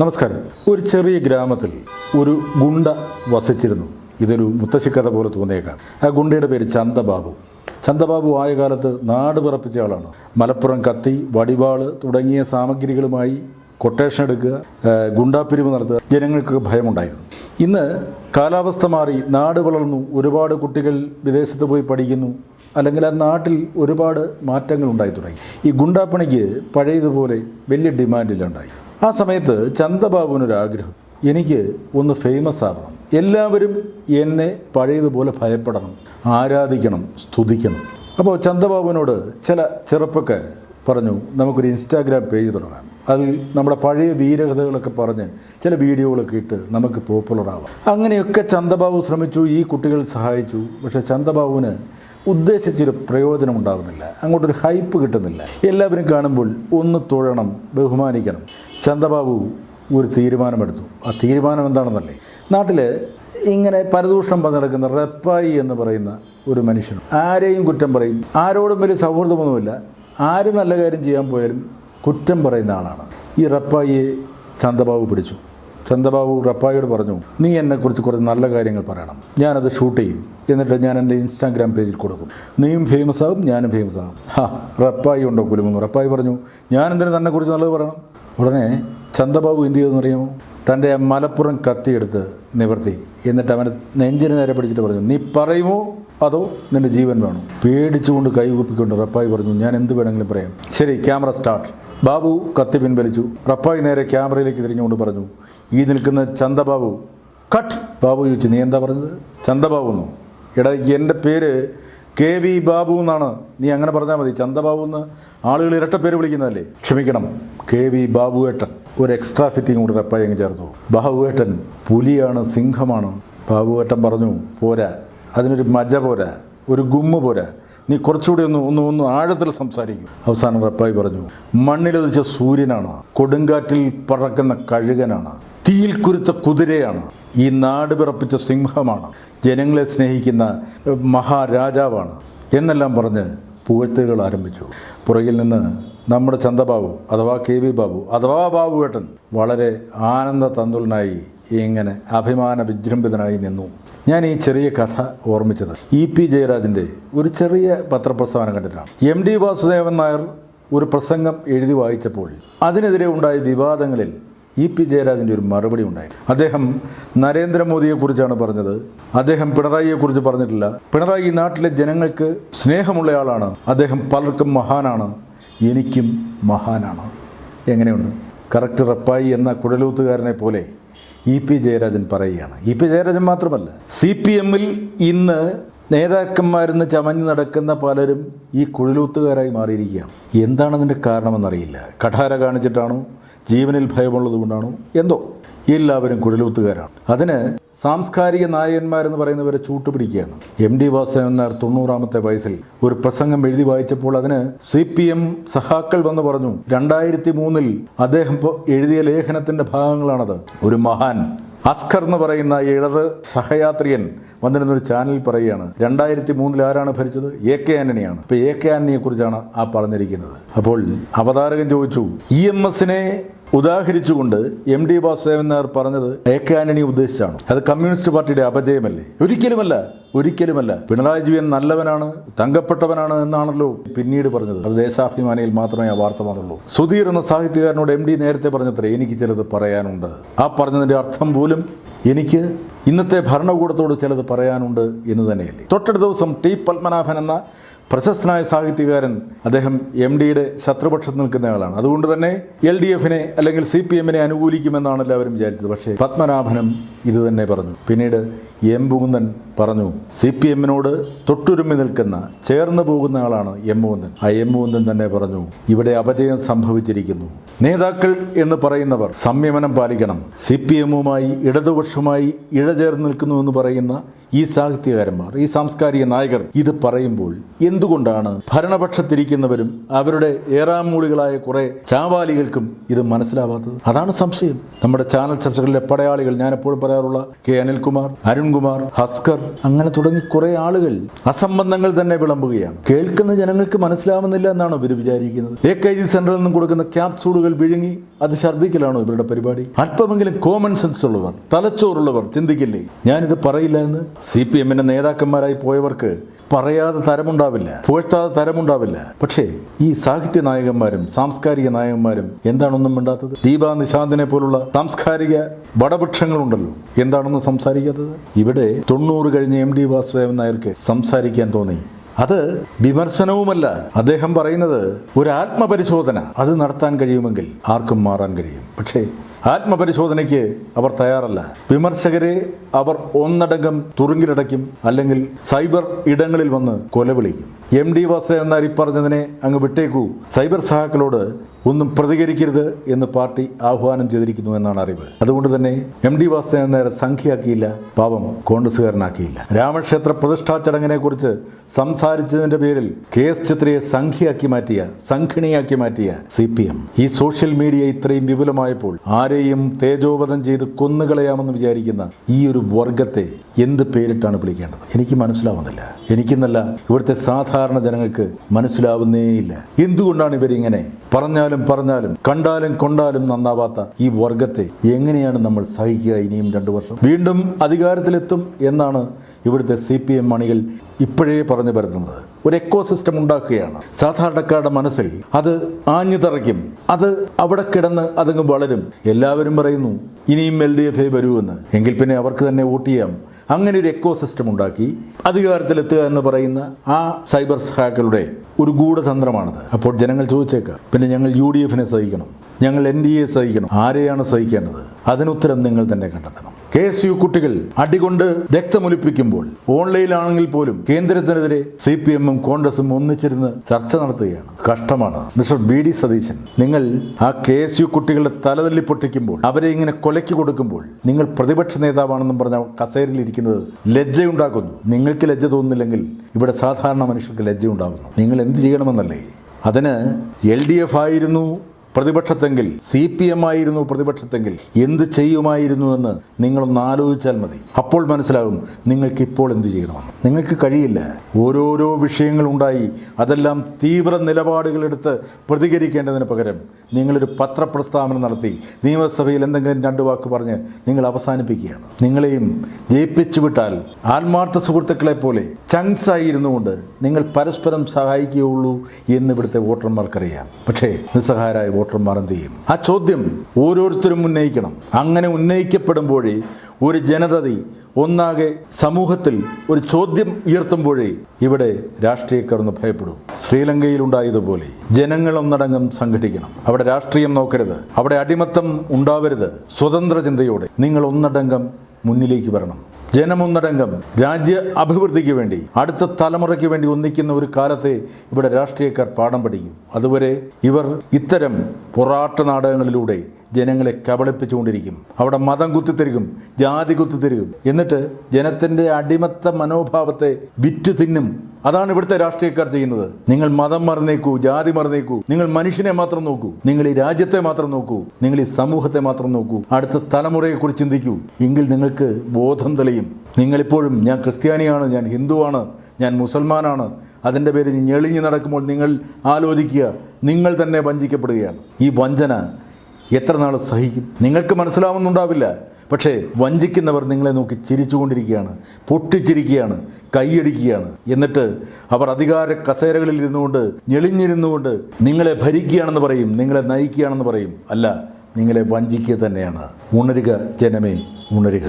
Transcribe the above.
നമസ്കാരം. ഒരു ചെറിയ ഗ്രാമത്തിൽ ഒരു ഗുണ്ട വസിച്ചിരുന്നു. ഇതൊരു മുത്തശ്ശിക്കഥ പോലെ തോന്നിയേക്കാം. ആ ഗുണ്ടയുടെ പേര് ചന്തബാബു. ചന്തബാബു ആയ കാലത്ത് നാട് പിറപ്പിച്ച ആളാണ്. മലപ്പുറം കത്തി വടിവാൾ തുടങ്ങിയ സാമഗ്രികളുമായി കൊട്ടേഷൻ എടുക്കുക ഗുണ്ടാപ്പിരിവ് നടത്തുക ജനങ്ങൾക്ക് ഭയമുണ്ടായിരുന്നു. ഇന്ന് കാലാവസ്ഥ മാറി നാട് വളർന്നു ഒരുപാട് കുട്ടികൾ വിദേശത്ത് പോയി പഠിക്കുന്നു അല്ലെങ്കിൽ ആ നാട്ടിൽ ഒരുപാട് മാറ്റങ്ങൾ ഉണ്ടായി തുടങ്ങി. ഈ ഗുണ്ടാപ്പണിക്ക് പഴയതുപോലെ വലിയ ഡിമാൻഡിലുണ്ടായി ആ സമയത്ത് ചന്ദബാബുവിനൊരാഗ്രഹം എനിക്ക് ഒന്ന് ഫേമസ് ആവണം. എല്ലാവരും എന്നെ പഴയതുപോലെ ഭയപ്പെടണം ആരാധിക്കണം സ്തുതിക്കണം. അപ്പോൾ ചന്ദബാബുവിനോട് ചില ചെറുപ്പക്കാർ പറഞ്ഞു നമുക്കൊരു ഇൻസ്റ്റാഗ്രാം പേജ് തുടങ്ങാം. അതിൽ നമ്മുടെ പഴയ വീരകഥകളൊക്കെ പറഞ്ഞ് ചില വീഡിയോകളൊക്കെ ഇട്ട് നമുക്ക് പോപ്പുലർ ആവാം. അങ്ങനെയൊക്കെ ചന്ദബാബു ശ്രമിച്ചു ഈ കുട്ടികൾ സഹായിച്ചു. പക്ഷേ ചന്ദബാബുവിന് ഉദ്ദേശിച്ചൊരു പ്രയോജനം ഉണ്ടാകുന്നില്ല അങ്ങോട്ടൊരു ഹൈപ്പ് കിട്ടുന്നില്ല. എല്ലാവരും കാണുമ്പോൾ ഒന്ന് തൊഴണം ബഹുമാനിക്കണം. ചന്തബാബു ഒരു തീരുമാനമെടുത്തു. ആ തീരുമാനം എന്താണെന്നല്ലേ? നാട്ടിൽ ഇങ്ങനെ പരദൂഷണം പങ്കെടുക്കുന്ന റെപ്പായി എന്ന് പറയുന്ന ഒരു മനുഷ്യൻ ആരെയും കുറ്റം പറയും. ആരോടും വലിയ സൗഹൃദമൊന്നുമില്ല. ആര് നല്ല കാര്യം ചെയ്യാൻ പോയാലും കുറ്റം പറയുന്ന ആളാണ്. ഈ റപ്പായിയെ ചന്ദബാബു പിടിച്ചു. ചന്ദബാബു റപ്പായിയോട് പറഞ്ഞു നീ എന്നെക്കുറിച്ച് കുറച്ച് നല്ല കാര്യങ്ങൾ പറയണം. ഞാനത് ഷൂട്ട് ചെയ്യും. എന്നിട്ട് ഞാൻ എന്റെ ഇൻസ്റ്റാഗ്രാം പേജിൽ കൊടുക്കും. നീയും ഫേമസ് ആകും ഞാനും ഫേമസ് ആകും ഹാ റപ്പായി ഉണ്ടോ കുലുമെന്ന് റപ്പായി പറഞ്ഞു ഞാൻ എന്തിനു തന്നെക്കുറിച്ച് നല്ലത് പറയണം? ഉടനെ ചന്ദ്രബാബു എന്ത് ചെയ്തെന്ന് അറിയാമോ? തന്റെ മലപ്പുറം കത്തിയെടുത്ത് നിവർത്തി. എന്നിട്ട് അവനെ നെഞ്ചിന് നേരെ പിടിച്ചിട്ട് പറഞ്ഞു നീ പറയുമോ? അതോ നിന്റെ ജീവൻ വേണോ? പേടിച്ചുകൊണ്ട് കൈകൂപ്പിക്കൊണ്ട് റപ്പായി പറഞ്ഞു ഞാൻ എന്ത് വേണമെങ്കിലും പറയാം. ശരി ക്യാമറ സ്റ്റാർട്ട്. ബാബു കത്തി പിൻവലിച്ചു. റപ്പായി നേരെ ക്യാമറയിലേക്ക് തിരിഞ്ഞുകൊണ്ട് പറഞ്ഞു ഈ നിൽക്കുന്ന ചന്ദബാബു കട്ട്. ബാബു ചോദിച്ചു നീ എന്താ പറഞ്ഞത്? ചന്ദബാബു എന്നോ? എടാ എന്റെ പേര് കെ വി ബാബു എന്നാണ്. നീ അങ്ങനെ പറഞ്ഞാൽ മതി. ചന്തബാബു എന്ന് ആളുകൾ ഇരട്ട പേര് വിളിക്കുന്നതല്ലേ? ക്ഷമിക്കണം. കെ വി ബാബുവേട്ടൻ. ഒരു എക്സ്ട്രാ ഫിറ്റിംഗ് കൂടെ റെപ്പായി അങ്ങ് ചേർത്തു. ബാബുവേട്ടൻ പുലിയാണ് സിംഹമാണ്. ബാബുവേട്ടൻ പറഞ്ഞു പോരാ. അതിനൊരു മജ പോരാ. ഒരു ഗുമ്മ പോരാ. നീ കുറച്ചുകൂടി ഒന്ന് ഒന്ന് ഒന്ന് ആഴത്തിൽ സംസാരിക്കും. അവസാനം റപ്പായി പറഞ്ഞു മണ്ണിലൊതിച്ച സൂര്യനാണ്. കൊടുങ്കാറ്റിൽ പറക്കുന്ന കഴുകനാണ്. തീയിൽ കുരുത്ത കുതിരയാണ്. ഈ നാട് പിറപ്പിച്ച സിംഹമാണ്. ജനങ്ങളെ സ്നേഹിക്കുന്ന മഹാരാജാവാണ്. എന്നെല്ലാം പറഞ്ഞ് പുകഴ്ത്തുകൾ ആരംഭിച്ചു. പുറകിൽ നിന്ന് നമ്മുടെ ചന്ദബാബു അഥവാ കെ വി ബാബു അഥവാ ബാബു ബാബുവേട്ടൻ വളരെ ആനന്ദ തന്തുലനായി ഇങ്ങനെ അഭിമാന വിജൃംഭിതനായി നിന്നു. ഞാൻ ഈ ചെറിയ കഥ ഓർമ്മിച്ചത് ഇ പി ജയരാജന്റെ ഒരു ചെറിയ പത്രപ്രസ്താവന കണ്ടിട്ടാണ്. എം ഡി വാസുദേവൻ നായർ ഒരു പ്രസംഗം എഴുതി വായിച്ചപ്പോൾ അതിനെതിരെ ഉണ്ടായ വിവാദങ്ങളിൽ ഇ പി ജയരാജന്റെ ഒരു മറുപടി ഉണ്ടായി അദ്ദേഹം നരേന്ദ്രമോദിയെക്കുറിച്ചാണ് പറഞ്ഞത്. അദ്ദേഹം പിണറായിയെക്കുറിച്ച് പറഞ്ഞിട്ടില്ല. പിണറായി ഈ നാട്ടിലെ ജനങ്ങൾക്ക് സ്നേഹമുള്ളയാളാണ് അദ്ദേഹം പലർക്കും മഹാനാണ്. എനിക്കും മഹാനാണ്. എങ്ങനെയുണ്ട്? കറക്റ്റ് റപ്പായി എന്ന കുഴലൂത്തുകാരനെ പോലെ ഇ പി ജയരാജൻ പറയുകയാണ്. ഇ പി ജയരാജൻ മാത്രമല്ല സി പി എമ്മിൽ ഇന്ന് നേതാക്കന്മാരെന്ന് ചമഞ്ഞു നടക്കുന്ന പലരും ഈ കുഴലൂത്തുകാരായി മാറിയിരിക്കുകയാണ്. എന്താണതിന്റെ കാരണമെന്നറിയില്ല. കഠാര കാണിച്ചിട്ടാണോ ജീവനിൽ ഭയമുള്ളത് കൊണ്ടാണോ? എന്തോ. എല്ലാവരും കുഴലൂത്തുകാരാണ്. അതിന് സാംസ്കാരിക നായകന്മാരെന്ന് പറയുന്നവരെ ചൂട്ടുപിടിക്കുകയാണ്. എം ഡി വാസൻ എന്നാർ തൊണ്ണൂറാമത്തെ വയസ്സിൽ ഒരു പ്രസംഗം എഴുതി വായിച്ചപ്പോൾ അതിന് സി പി എം സഹാക്കൾ വന്ന് പറഞ്ഞു രണ്ടായിരത്തി മൂന്നിൽ അദ്ദേഹം എഴുതിയ ലേഖനത്തിന്റെ ഭാഗങ്ങളാണത്. ഒരു മഹാൻ അസ്കർ എന്ന് പറയുന്ന ഇടത് സഹയാത്രികൻ വന്നിരുന്നൊരു ചാനൽ പറയുകയാണ് രണ്ടായിരത്തി മൂന്നിൽ ആരാണ് ഭരിച്ചത്? A K ആന്റണിയാണ്. അപ്പോൾ എ കെ ആന്റണിയെ കുറിച്ചാണ് ആ പറഞ്ഞിരിക്കുന്നത്. അപ്പോൾ അവതാരകൻ ചോദിച്ചു ഇ എം എസിനെ ഉദാഹരിച്ചുകൊണ്ട് എം ഡി വാസുദേവൻ നായർ പറഞ്ഞത് എ കെ ആന്റണി ഉദ്ദേശിച്ചാണ്. അത് കമ്മ്യൂണിസ്റ്റ് പാർട്ടിയുടെ അപജയമല്ലേ? ഒരിക്കലുമല്ല ഒരിക്കലുമല്ല. പിണറായി വിജയൻ നല്ലവനാണ് തങ്കപ്പെട്ടവനാണ് എന്നാണല്ലോ പിന്നീട് പറഞ്ഞത്. അത് ദേശാഭിമാനിയിൽ മാത്രമേ ആ വാർത്ത വന്നുള്ളൂ. സുധീർ എന്ന സാഹിത്യകാരനോട് എം ഡി നേരത്തെ പറഞ്ഞത്രേ എനിക്ക് ചിലത് പറയാനുണ്ട്. ആ പറഞ്ഞതിന്റെ അർത്ഥം പോലും എനിക്ക് ഇന്നത്തെ ഭരണകൂടത്തോട് ചിലത് പറയാനുണ്ട് എന്ന് തന്നെയല്ലേ. തൊട്ടടുത്ത ദിവസം ടി പത്മനാഭൻ എന്ന പ്രശസ്തനായ സാഹിത്യകാരൻ അദ്ദേഹം എം ഡിയുടെ ശത്രുപക്ഷത്ത് നിൽക്കുന്നയാളാണ് അതുകൊണ്ട് തന്നെ എൽ ഡി എഫിനെ അല്ലെങ്കിൽ സി പി എമ്മിനെ അനുകൂലിക്കുമെന്നാണ് എല്ലാവരും വിചാരിച്ചത്. പക്ഷേ പത്മനാഭനും ഇത് തന്നെ പറഞ്ഞു. പിന്നീട് എം മുകുന്ദൻ പറഞ്ഞു സി പി എമ്മിനോട് തൊട്ടുരുമ്മി നിൽക്കുന്ന ചേർന്ന് പോകുന്ന ആളാണ് എം മുകുന്ദൻ ആ എം മുകുന്ദൻ തന്നെ പറഞ്ഞു ഇവിടെ അപജയം സംഭവിച്ചിരിക്കുന്നു. നേതാക്കൾ എന്ന് പറയുന്നവർ സംയമനം പാലിക്കണം. സി പി എമ്മുമായി ഇടതുപക്ഷമായി ഇഴചേർന്ന് നിൽക്കുന്നു എന്ന് പറയുന്ന ഈ സാഹിത്യകാരന്മാർ ഈ സാംസ്കാരിക നായകർ ഇത് പറയുമ്പോൾ എന്തുകൊണ്ടാണ് ഭരണപക്ഷത്തിരിക്കുന്നവരും അവരുടെ ഏറാമൂളികളായ കുറെ ചാവാലികൾക്കും ഇത് മനസ്സിലാവാത്തത്? അതാണ് സംശയം. നമ്മുടെ ചാനൽ ചർച്ചകളിലെ പടയാളികൾ ഞാൻ എപ്പോഴും പറയാറുള്ള കെ അനിൽകുമാർ അരുൺകുമാർ ഹസ്കർ അങ്ങനെ തുടങ്ങി കുറെ ആളുകൾ അസംബന്ധങ്ങൾ തന്നെ വിളമ്പുകയാണ്. കേൾക്കുന്ന ജനങ്ങൾക്ക് മനസ്സിലാവുന്നില്ല എന്നാണ് ഇവർ വിചാരിക്കുന്നത്. എ കെ ജി സെന്ററിൽ നിന്നും കൊടുക്കുന്ന ക്യാപ്സൂളുകൾ വിഴുങ്ങി അത് ഛർദ്ദിക്കലാണോ ഇവരുടെ പരിപാടി. അല്പമെങ്കിലും കോമൺ സെൻസ് ഉള്ളവർ തലച്ചോറുള്ളവർ ചിന്തിക്കില്ലേ? ഞാനിത് പറയില്ല എന്ന്? സി പി എമ്മിന്റെ നേതാക്കന്മാരായി പോയവർക്ക് പറയാതെ തരമുണ്ടാവില്ല പുഴ്ത്താതെ തരമുണ്ടാവില്ല. പക്ഷേ ഈ സാഹിത്യ നായകന്മാരും സാംസ്കാരിക നായകന്മാരും എന്താണൊന്നും മിണ്ടാത്തത്? ദീപാ നിശാന്തിനെ പോലുള്ള സാംസ്കാരിക വടപക്ഷങ്ങളുണ്ടല്ലോ എന്താണൊന്നും സംസാരിക്കാത്തത്? ഇവിടെ തൊണ്ണൂറ് കഴിഞ്ഞ എം ഡി വാസുദേവൻ നായർക്ക് സംസാരിക്കാൻ തോന്നി. അത് വിമർശനവുമല്ല. അദ്ദേഹം പറയുന്നത് ഒരു ആത്മപരിശോധന. അത് നടത്താൻ കഴിയുമെങ്കിൽ ആർക്കും മാറാൻ കഴിയും. പക്ഷേ ആത്മപരിശോധനയ്ക്ക് അവർ തയ്യാറല്ല. വിമർശകരെ അവർ ഒന്നടങ്കം തുറുങ്കിലടയ്ക്കും അല്ലെങ്കിൽ സൈബർ ഇടങ്ങളിൽ വന്ന് കൊലവിളിക്കും. എം ഡി വാസുദേവൻ ഈ പറഞ്ഞതിനെ അങ്ങ് വിട്ടേക്കൂ. സൈബർ സഹാക്കളോട് ഒന്നും പ്രതികരിക്കരുത് എന്ന് പാർട്ടി ആഹ്വാനം ചെയ്തിരിക്കുന്നു എന്നാണ് അറിവ്. അതുകൊണ്ട് തന്നെ എം ഡി വാസുദേവൻ നേരെ സംഖ്യയാക്കിയില്ല പാവം കോൺഗ്രസുകാരനാക്കിയില്ല രാമക്ഷേത്ര പ്രതിഷ്ഠാ ചടങ്ങിനെ കുറിച്ച് സംസാരിച്ചതിന്റെ പേരിൽ കെ എസ് ചിത്രയെ സംഖ്യയാക്കി മാറ്റിയ സംഘിണിയാക്കി മാറ്റിയ സി പി എം. ഈ സോഷ്യൽ മീഡിയ ഇത്രയും വിപുലമായപ്പോൾ ആരെയും തേജോവധം ചെയ്ത് കൊന്നുകളയാമെന്ന് വിചാരിക്കുന്ന ഈ ഒരു വർഗത്തെ എന്ത് പേരിട്ടാണ് വിളിക്കേണ്ടത്? എനിക്ക് മനസ്സിലാവുന്നില്ല. എനിക്കെന്നല്ല ഇവിടുത്തെ സാധാരണ ജനങ്ങൾക്ക് മനസ്സിലാവുന്നേയില്ല എന്തുകൊണ്ടാണ് ഇവരിങ്ങനെ? പറഞ്ഞാലും പറഞ്ഞാലും കണ്ടാലും കൊണ്ടാലും നന്നാവാത്ത ഈ വർഗത്തെ എങ്ങനെയാണ് നമ്മൾ സഹിക്കുക ഇനിയും രണ്ടു വർഷം? വീണ്ടും അധികാരത്തിലെത്തും എന്നാണ് ഇവിടുത്തെ സി പി എം മണികൾ ഇപ്പോഴേ പറഞ്ഞു വരുന്നത് ഒരു എക്കോ സിസ്റ്റം ഉണ്ടാക്കുകയാണ്. സാധാരണക്കാരുടെ മനസ്സിൽ അത് ആഞ്ഞു തറയ്ക്കും. അത് അവിടെ കിടന്ന് അതങ്ങ് വളരും. എല്ലാവരും പറയുന്നു ഇനിയും എൽ ഡി എഫ് വരുമെന്ന്. എങ്കിൽ പിന്നെ അവർക്ക് തന്നെ വോട്ട് ചെയ്യാം. അങ്ങനെ ഒരു എക്കോ സിസ്റ്റം ഉണ്ടാക്കി. അധികാരത്തിലെത്തുക എന്ന് പറയുന്ന ആ സൈബർ ഹാക്കളുടെ ഒരു ഗൂഢതന്ത്രമാണത്. അപ്പോൾ ജനങ്ങൾ ചോദിച്ചേക്കാം പിന്നെ ഞങ്ങൾ യു ഡി എഫിനെ സഹിക്കണം. ഞങ്ങൾ എൻ ഡി എ സഹിക്കണം. ആരെയാണ് സഹിക്കേണ്ടത്? അതിനുത്തരം നിങ്ങൾ തന്നെ കണ്ടെത്തണം. കെ എസ് യു കുട്ടികൾ അടികൊണ്ട് രക്തമൊലിപ്പിക്കുമ്പോൾ ഓൺലൈനിലാണെങ്കിൽ പോലും കേന്ദ്രത്തിനെതിരെ സി പി എമ്മും കോൺഗ്രസും ഒന്നിച്ചിരുന്ന് ചർച്ച നടത്തുകയാണ്. കഷ്ടമാണ്. മിസ്റ്റർ ബി ഡി സതീശൻ നിങ്ങൾ ആ കെ എസ് യു കുട്ടികളുടെ തലതല്ലി പൊട്ടിക്കുമ്പോൾ അവരെ ഇങ്ങനെ കൊലയ്ക്ക് കൊടുക്കുമ്പോൾ നിങ്ങൾ പ്രതിപക്ഷ നേതാവാണെന്നും പറഞ്ഞ കസേരയിൽ ഇരിക്കുന്നത് ലജ്ജയുണ്ടാക്കുന്നു. നിങ്ങൾക്ക് ലജ്ജ തോന്നുന്നില്ലെങ്കിൽ ഇവിടെ സാധാരണ മനുഷ്യർക്ക് ലജ്ജയുണ്ടാകുന്നു. നിങ്ങൾ എന്ത് ചെയ്യണമെന്നല്ലേ? അതിന് എൽ ഡി എഫ് ആയിരുന്നു. പ്രതിപക്ഷത്തെങ്കിൽ സി പി എം ആയിരുന്നു പ്രതിപക്ഷത്തെങ്കിൽ എന്ത് ചെയ്യുമായിരുന്നു എന്ന് നിങ്ങളൊന്ന് ആലോചിച്ചാൽ മതി. അപ്പോൾ മനസ്സിലാകും നിങ്ങൾക്ക് ഇപ്പോൾ എന്ത് ചെയ്യണമെന്ന് നിങ്ങൾക്ക് കഴിയില്ല. ഓരോരോ വിഷയങ്ങളുണ്ടായി അതെല്ലാം തീവ്ര നിലപാടുകളെടുത്ത് പ്രതികരിക്കേണ്ടതിന് പകരം നിങ്ങളൊരു പത്രപ്രസ്താവന നടത്തി നിയമസഭയിൽ എന്തെങ്കിലും രണ്ട് വാക്ക് പറഞ്ഞ് നിങ്ങൾ അവസാനിപ്പിക്കുകയാണ്. നിങ്ങളെയും ജയിപ്പിച്ചു വിട്ടാൽ ആത്മാർത്ഥ സുഹൃത്തുക്കളെ പോലെ ചങ്സ് ആയിരുന്നുകൊണ്ട് നിങ്ങൾ പരസ്പരം സഹായിക്കുകയുള്ളൂ എന്ന് ഇവിടുത്തെ വോട്ടർമാർക്കറിയാം. പക്ഷേ നിസ്സഹായരായ വോട്ടർമാർ എന്ത് ചെയ്യും? ആ ചോദ്യം ഓരോരുത്തരും ഉന്നയിക്കണം. അങ്ങനെ ഉന്നയിക്കപ്പെടുമ്പോഴേ ഒരു ജനതതി ഒന്നാകെ സമൂഹത്തിൽ ഒരു ചോദ്യം ഉയർത്തുമ്പോഴേ ഇവിടെ രാഷ്ട്രീയക്കാർ ഒന്ന് ഭയപ്പെടും. ശ്രീലങ്കയിലുണ്ടായതുപോലെ ജനങ്ങൾ ഒന്നടങ്കം സംഘടിക്കണം. അവിടെ രാഷ്ട്രീയം നോക്കരുത്. അവിടെ അടിമത്തം ഉണ്ടാവരുത്. സ്വതന്ത്ര ചിന്തയോടെ നിങ്ങൾ ഒന്നടങ്കം മുന്നിലേക്ക് വരണം. ജനമൊന്നടങ്കം രാജ്യ അഭിവൃദ്ധിക്ക് വേണ്ടി അടുത്ത തലമുറയ്ക്ക് വേണ്ടി ഒന്നിക്കുന്ന ഒരു കാലത്തെ ഇവിടെ രാഷ്ട്രീയക്കാർ പാഠം പഠിക്കും. അതുവരെ ഇവർ ഇത്തരം പൊറാട്ട് നാടകങ്ങളിലൂടെ ജനങ്ങളെ കബളിപ്പിച്ചുകൊണ്ടിരിക്കും. അവിടെ മതം കുത്തിത്തരികും ജാതി കുത്തിത്തരികും എന്നിട്ട് ജനത്തിന്റെ അടിമത്ത മനോഭാവത്തെ വിറ്റ് തിന്നും. അതാണ് ഇവിടുത്തെ രാഷ്ട്രീയക്കാർ ചെയ്യുന്നത്. നിങ്ങൾ മതം മറന്നേക്കൂ ജാതി മറന്നേക്കൂ. നിങ്ങൾ മനുഷ്യനെ മാത്രം നോക്കൂ. നിങ്ങൾ ഈ രാജ്യത്തെ മാത്രം നോക്കൂ. നിങ്ങൾ ഈ സമൂഹത്തെ മാത്രം നോക്കൂ. അടുത്ത തലമുറയെക്കുറിച്ച് ചിന്തിക്കൂ. എങ്കിൽ നിങ്ങൾക്ക് ബോധം തെളിയും. നിങ്ങളിപ്പോഴും ഞാൻ ക്രിസ്ത്യാനിയാണ് ഞാൻ ഹിന്ദുവാണ് ഞാൻ മുസൽമാനാണ്. അതിന്റെ പേരിൽ ഞെളിഞ്ഞു നടക്കുമ്പോൾ നിങ്ങൾ ആലോചിക്കുക നിങ്ങൾ തന്നെ വഞ്ചിക്കപ്പെടുകയാണ്. ഈ വഞ്ചന എത്ര നാൾ സഹിക്കും? നിങ്ങൾക്ക് മനസ്സിലാവുന്നുണ്ടാവില്ല. പക്ഷേ വഞ്ചിക്കുന്നവർ നിങ്ങളെ നോക്കി ചിരിച്ചുകൊണ്ടിരിക്കുകയാണ് പൊട്ടിച്ചിരിക്കുകയാണ് കൈയടിക്കുകയാണ്. എന്നിട്ട് അവർ അധികാര കസേരകളിൽ ഇരുന്നുകൊണ്ട് ഞെളിഞ്ഞിരുന്നുകൊണ്ട് നിങ്ങളെ ഭരിക്കുകയാണെന്ന് പറയും നിങ്ങളെ നയിക്കുകയാണെന്ന് പറയും. അല്ല നിങ്ങളെ വഞ്ചിക്കുക തന്നെയാണ്. ഉണരുക ജനമേ ഉണരുക.